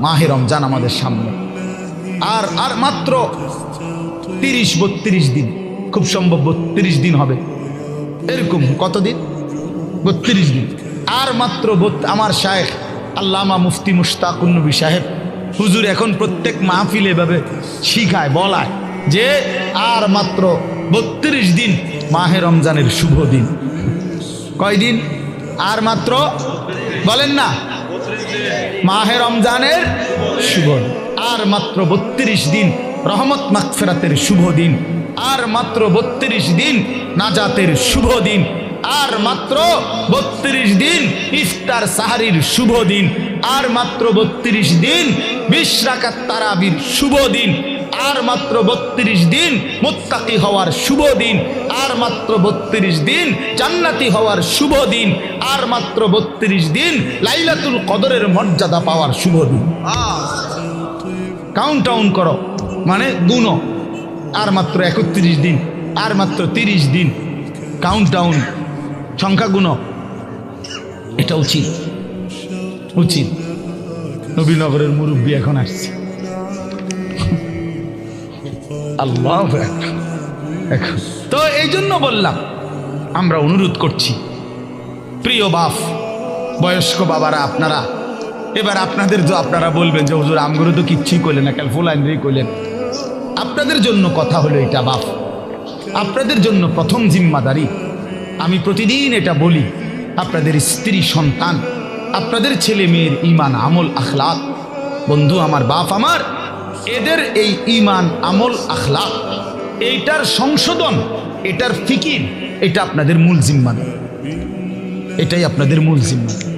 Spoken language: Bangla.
মাহে রমজান আমাদের সামনে। আর আর মাত্র তিরিশ, বত্রিশ দিন, খুব সম্ভব বত্রিশ দিন হবে। এরকম কতদিন? বত্রিশ দিন। আর মাত্র আমার শায়েখ আল্লামা মুফতি মুশতাকুন্নবী সাহেব হুজুর এখন প্রত্যেক মাহফিল এভাবে শিখায়, বলায় যে আর মাত্র বত্রিশ দিন মাহে রমজানের শুভ দিন। কয়দিন? আর মাত্র, বলেন না মাহে রমজানের শুভ। আর মাত্র বত্রিশ দিন রহমত মাকফেরাতের শুভ দিন। আর মাত্র বত্রিশ দিন নাজাতের শুভ দিন। আর মাত্র বত্রিশ দিন ইফতার সাহারির শুভ দিন। আর মাত্র বত্রিশ দিন বিশ রাকাত তারাবির শুভ দিন। আর মাত্র বত্রিশ দিন মুত্তাকি হওয়ার শুভ দিন, আর মাত্র বত্রিশ দিন জান্নাতি হওয়ার শুভ দিন, আর মাত্র বত্রিশ দিন লাইলাতুল কদরের মর্যাদা পাওয়ার শুভ দিন। কাউন্ট ডাউন করো মানে গুণ আর মাত্র একত্রিশ দিন, আর মাত্র তিরিশ দিন। কাউন্ট ডাউন সংখ্যা গুণ এটা উচিত। উচিত। নবীনগরের মুরব্বী এখন আসছে। আল্লাহ তো এই জন্য বললাম, আমরা অনুরোধ করছি, প্রিয় বাপ, বয়স্ক বাবারা, আপনারা, এবার আপনাদের তো আপনারা বলবেন যে, হুজুর, আমগুলো তো কিচ্ছুই করলেন না কাল ফুলাইনরেই করলেন আপনাদের জন্য কথা হলো এটা, বাপ। আপনাদের জন্য প্রথম জিম্মাদারি। আমি প্রতিদিন এটা বলি, আপনাদের স্ত্রী, সন্তান, আপনাদের ছেলে মেয়ের ইমান আমল, আখলাক। বন্ধু, আমার বাপ, আমার এদের এই ইমান আমল আখলা এইটার সংশোধন, এটার ফিকির, এটা আপনাদের মূল জিম্মাদারি। এটাই আপনাদের মূল জিম্মাদারি।